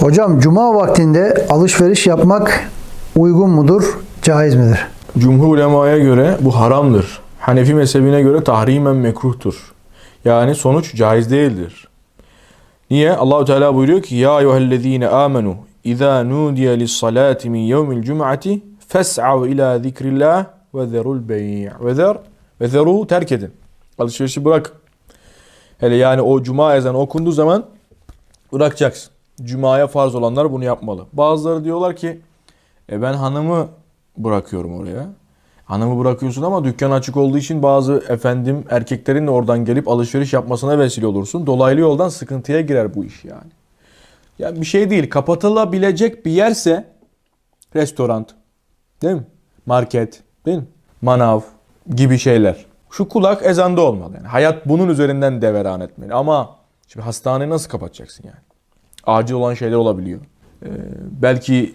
Hocam cuma vaktinde alışveriş yapmak uygun mudur, caiz midir? Cumhur ulemaya göre bu haramdır. Hanefi mezhebine göre tahrimen mekruhtur. Yani sonuç caiz değildir. Niye? Allahu Teala buyuruyor ki ya eyyuhellezine amenu iza nudiye lis-salati min yevmil cum'ati fes'av ila zikrillah ve zerul bey' ve zer ve zeru terk edin. Alışverişi bırak. Hele yani o cuma ezanı okunduğu zaman bırakacaksın. Cuma'ya farz olanlar bunu yapmalı. Bazıları diyorlar ki e ben hanımı bırakıyorum oraya. Hanımı bırakıyorsun ama dükkan açık olduğu için bazı efendim erkeklerin de oradan gelip alışveriş yapmasına vesile olursun. Dolaylı yoldan sıkıntıya girer bu iş yani. Ya bir şey değil. Kapatılabilecek bir yerse restoran, değil mi? Market, değil mi? Manav gibi şeyler. Şu kulak ezanda olmalı. Yani hayat bunun üzerinden deveran etmeli. Ama şimdi hastaneyi nasıl kapatacaksın yani? Acil olan şeyler olabiliyor. Ee, belki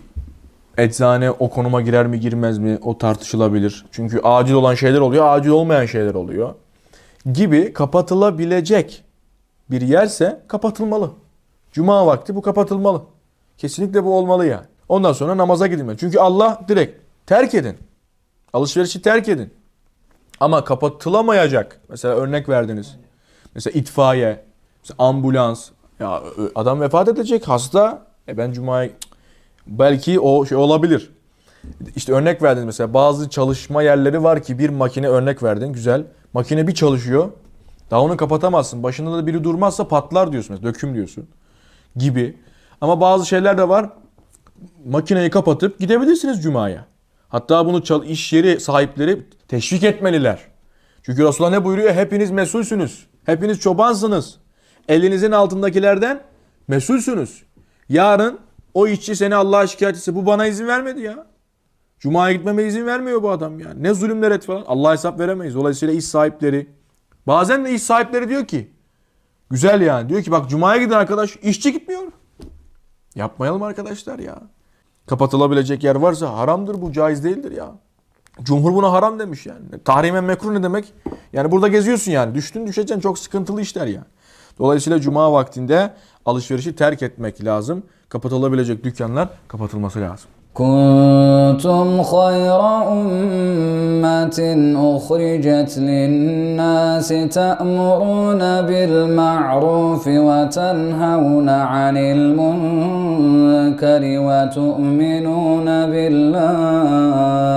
eczane o konuma girer mi girmez mi o tartışılabilir. Çünkü acil olan şeyler oluyor, acil olmayan şeyler oluyor. Gibi kapatılabilecek bir yerse kapatılmalı. Cuma vakti bu kapatılmalı. Kesinlikle bu olmalı yani. Ondan sonra namaza gidilmeli. Çünkü Allah direkt terk edin. Alışverişi terk edin. Ama kapatılamayacak. Mesela örnek verdiniz. Mesela itfaiye, mesela ambulans. Ya ö- adam vefat edecek, hasta. E ben cumaya belki o şey olabilir. İşte örnek verdiniz mesela bazı çalışma yerleri var ki bir makine örnek verdin güzel. Makine bir çalışıyor. Daha onu kapatamazsın. Başında da biri durmazsa patlar diyorsun mesela döküm diyorsun gibi. Ama bazı şeyler de var. Makineyi kapatıp gidebilirsiniz cumaya. Hatta bunu çal- iş yeri sahipleri teşvik etmeliler. Çünkü Resulullah ne buyuruyor? Hepiniz mesulsünüz. Hepiniz çobansınız. Elinizin altındakilerden mesulsünüz. Yarın o işçi seni Allah'a şikayet etse bu bana izin vermedi ya. Cuma'ya gitmeme izin vermiyor bu adam ya. Ne zulümler et falan. Allah'a hesap veremeyiz. Dolayısıyla iş sahipleri. Bazen de iş sahipleri diyor ki güzel yani. Diyor ki bak Cuma'ya giden arkadaş işçi gitmiyor. Yapmayalım arkadaşlar ya. Kapatılabilecek yer varsa haramdır bu caiz değildir ya. Cumhur buna haram demiş yani. Tahrimen mekruh ne demek? Yani burada geziyorsun yani. Düştün düşeceksin çok sıkıntılı işler yani. Dolayısıyla cuma vaktinde alışverişi terk etmek lazım. Kapatılabilecek dükkanlar kapatılması lazım. كنتم خير أمة أخرجت للناس تأمرون بالمعروف وتنهون عن المنكر وتؤمنون بالله